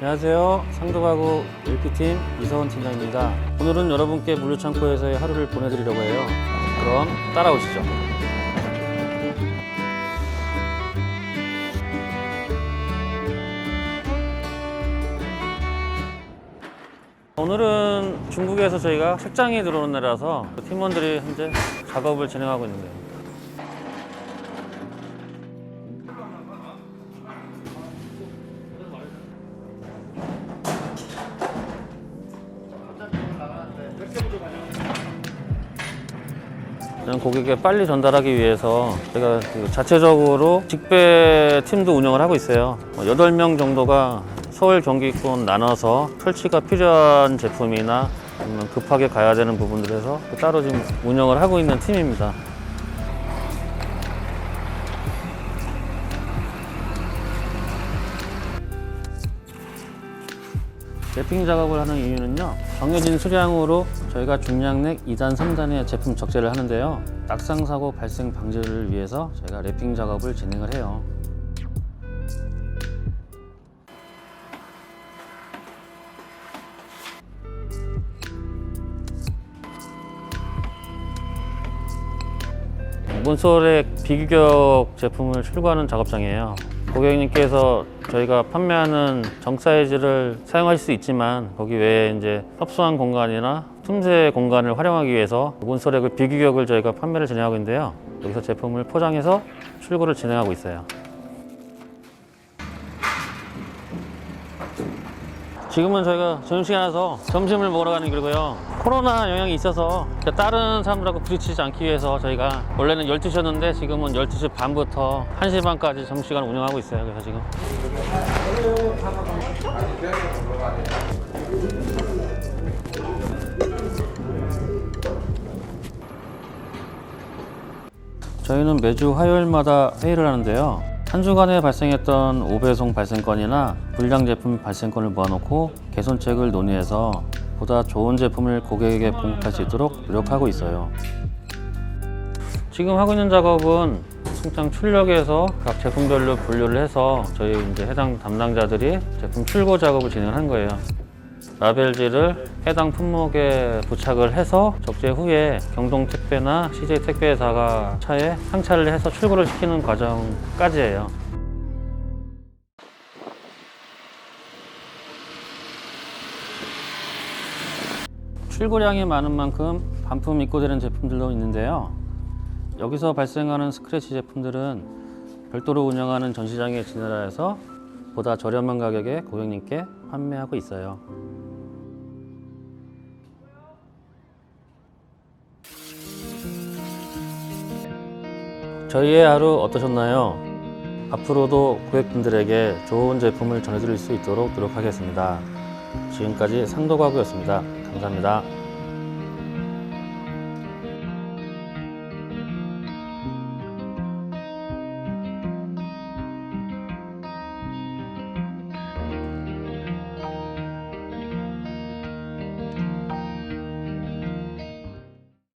안녕하세요. 상도가구 1피팀 이서원 팀장입니다. 오늘은 여러분께 물류창고에서의 하루를 보내드리려고 해요. 그럼 따라오시죠. 오늘은 중국에서 저희가 책장이 들어오는 날이라서 팀원들이 현재 작업을 진행하고 있는데요. 저는 고객에 빨리 전달하기 위해서 제가 그 자체적으로 직배 팀도 운영을 하고 있어요. 어, 8명 정도가 서울 경기권 나눠서 설치가 필요한 제품이나 급하게 가야 되는 부분들에서 따로 지금 운영을 하고 있는 팀입니다. 랩핑 작업을 하는 이유는요 정해진 수량으로 저희가 중량 넥 2단 3단의 제품 적재를 하는데요 낙상 사고 발생 방지를 위해서 저희가 랩핑 작업을 진행을 해요 몬솔의 비규격 제품을 출고하는 작업장이에요. 고객님께서 저희가 판매하는 정 사이즈를 사용하실 수 있지만 거기 외에 이제 협소한 공간이나 틈새 공간을 활용하기 위해서 그 비규격을 저희가 판매를 진행하고 있는데요. 여기서 제품을 포장해서 출고를 진행하고 있어요. 지금은 저희가 점심시간이라서 점심을 먹으러 가는 길이고요. 코로나 영향이 있어서 다른 사람들하고 부딪히지 않기 위해서 저희가 원래는 12시였는데 지금은 12시 반부터 1시 반까지 점심시간 운영하고 있어요. 그래서 지금. 저희는 매주 화요일마다 회의를 하는데요. 한 주간에 발생했던 오배송 발생건이나 불량 제품 발생건을 모아놓고 개선책을 논의해서 보다 좋은 제품을 고객에게 공급할 수 있도록 노력하고 있어요. 지금 하고 있는 작업은 송장 출력에서 각 제품별로 분류를 해서 저희 이제 해당 담당자들이 제품 출고 작업을 진행한 거예요. 라벨지를 해당 품목에 부착을 해서 적재 후에 경동 택배나 CJ 택배사가 차에 상차를 해서 출고를 시키는 과정까지예요. 출고량이 많은 만큼 반품 입고되는 제품들도 있는데요. 여기서 발생하는 스크래치 제품들은 별도로 운영하는 전시장에 진열하여서 보다 저렴한 가격에 고객님께 판매하고 있어요. 저희의 하루 어떠셨나요? 앞으로도 고객분들에게 좋은 제품을 전해드릴 수 있도록 노력하겠습니다. 지금까지 상도가구였습니다. 감사합니다.